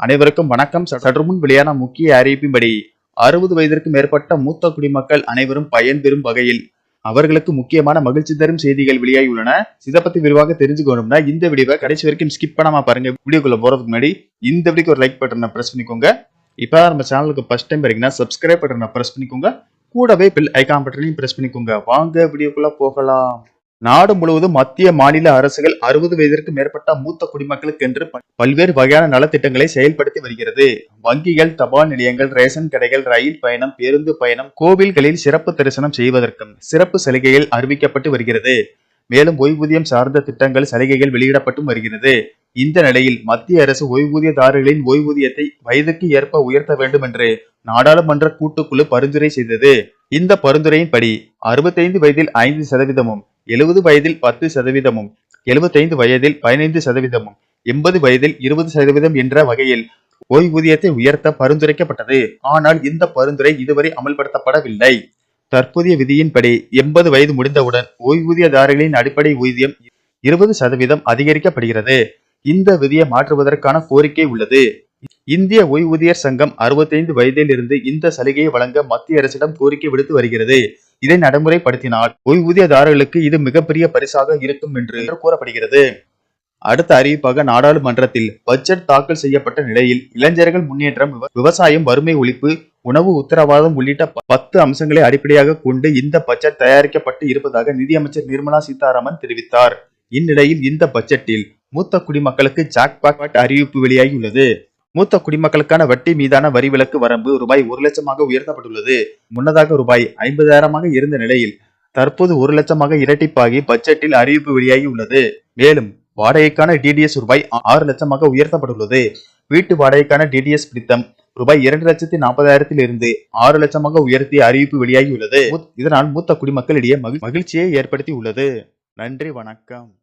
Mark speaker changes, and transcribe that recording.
Speaker 1: அனைவருக்கும் வணக்கம். சற்று முன் வெளியான முக்கிய அறிவிப்பின்படி அறுபது வயதிற்கு மேற்பட்ட மூத்த குடிமக்கள் அனைவரும் பயன்பெறும் வகையில் அவர்களுக்கு முக்கியமான மகிழ்ச்சி தரும் செய்திகள் வெளியாகி உள்ளன இதை பத்தி விரிவாக தெரிஞ்சுக்கணும்னா இந்த வீடியோவை கடைசி வரைக்கும் ஸ்கிப் பண்ணாம பாருங்க. வீடியோக்குள்ள போறதுக்கு முன்னாடி இந்த வீடியோக்கு ஒரு லைக் பட்டனை பிரஸ் பண்ணிக்கோங்க. இப்போ நம்ம சேனலுக்கு ஃபர்ஸ்ட் டைம் வரீங்கன்னா சப்ஸ்கிரைப் பட்டனை பிரஸ் பண்ணிக்கோங்க. கூடவே பெல் ஐகான் பட்டனையும் பிரஸ் பண்ணிக்கோங்க. வாங்க வீடியோக்குள்ள போகலாம். நாடு முழுவதும் மத்திய மாநில அரசுகள் அறுபது வயதிற்கு மேற்பட்ட மூத்த குடிமக்களுக்கு என்று ப- பல்வேறு வகையான நலத்திட்டங்களை செயல்படுத்தி வருகிறது. வங்கிகள் தபால் நிலையங்கள் ரேஷன் கடைகள் ரயில் பயணம் பேருந்து பயணம் கோவில்களில் சிறப்பு தரிசனம் செய்வதற்கும் சிறப்பு சலுகைகள் அறிவிக்கப்பட்டு வருகிறது. மேலும் ஓய்வூதியம் சார்ந்த திட்டங்கள் சலுகைகள் வெளியிடப்பட்டும் வருகிறது. இந்த நிலையில் மத்திய அரசு ஓய்வூதியதாரர்களின் ஓய்வூதியத்தை வயதுக்கு ஏற்ப உயர்த்த வேண்டும் என்று நாடாளுமன்ற கூட்டுக்குழு பரிந்துரை செய்தது. இந்த பரிந்துரையின்படி அறுபத்தைந்து வயதில் ஐந்து சதவீதமும் எழுபது வயதில் பத்து சதவீதமும் எழுபத்தைந்து வயதில் பதினைந்து சதவீதமும் எண்பது வயதில் இருபது சதவீதம் என்ற வகையில் ஓய்வூதியத்தை உயர்த்த பரிந்துரைக்கப்பட்டது. ஆனால் இந்த பரிந்துரை இதுவரை அமல்படுத்தப்படவில்லை. தற்போதைய விதியின்படி எண்பது வயது முடிந்தவுடன் ஓய்வூதியதாரர்களின் அடிப்படை ஊதியம் இருபது சதவீதம் அதிகரிக்கப்படுகிறது. இந்த விதியை மாற்றுவதற்கான கோரிக்கை உள்ளது. இந்திய ஓய்வூதியர் சங்கம் 65 வயதில் இருந்து இந்த சலுகையை வழங்க மத்திய அரசிடம் கோரிக்கை விடுத்து வருகிறது. இதை நடைமுறைப்படுத்தினால் ஓய்வூதியதாரர்களுக்கு இது மிகப்பெரிய பரிசாக இருக்கும் என்று கூறப்படுகிறது. அடுத்த அறிவிப்பாக நாடாளுமன்றத்தில் பட்ஜெட் தாக்கல் செய்யப்பட்ட நிலையில் இளைஞர்கள் முன்னேற்றம் விவசாயம் வறுமை ஒழிப்பு உணவு உத்தரவாதம் உள்ளிட்ட பத்து அம்சங்களை அடிப்படையாக கொண்டு இந்த பட்ஜெட் தயாரிக்கப்பட்டு இருப்பதாக நிதியமைச்சர் நிர்மலா சீதாராமன் தெரிவித்தார். இந்நிலையில் இந்த பட்ஜெட்டில் மூத்த குடிமக்களுக்கு ஜாக்பாட் அறிவிப்பு வெளியாகியுள்ளது. மூத்த குடிமக்களுக்கான வட்டி மீதான வரி விலக்கு வரம்பு ரூபாய் ஒரு லட்சமாக உயர்த்தப்பட்டுள்ளது. முன்னதாக ரூபாய் ஐம்பதாயிரமாக இருந்த நிலையில் தற்போது ஒரு லட்சமாக இரட்டிப்பாகி பட்ஜெட்டில் அறிவிப்பு வெளியாகி உள்ளது. மேலும் வாடகைக்கான டிடிஎஸ் ரூபாய் ஆறு லட்சமாக உயர்த்தப்பட்டுள்ளது. வீட்டு வாடகைக்கான டிடிஎஸ் பிடித்தம் ரூபாய் இரண்டு லட்சத்தி நாற்பதாயிரத்தில் இருந்து ஆறு லட்சமாக உயர்த்தி அறிவிப்பு வெளியாகியுள்ளது இதனால் மூத்த குடிமக்களிடையே மகிழ்- மகிழ்ச்சியை ஏற்படுத்தி உள்ளது நன்றி வணக்கம்.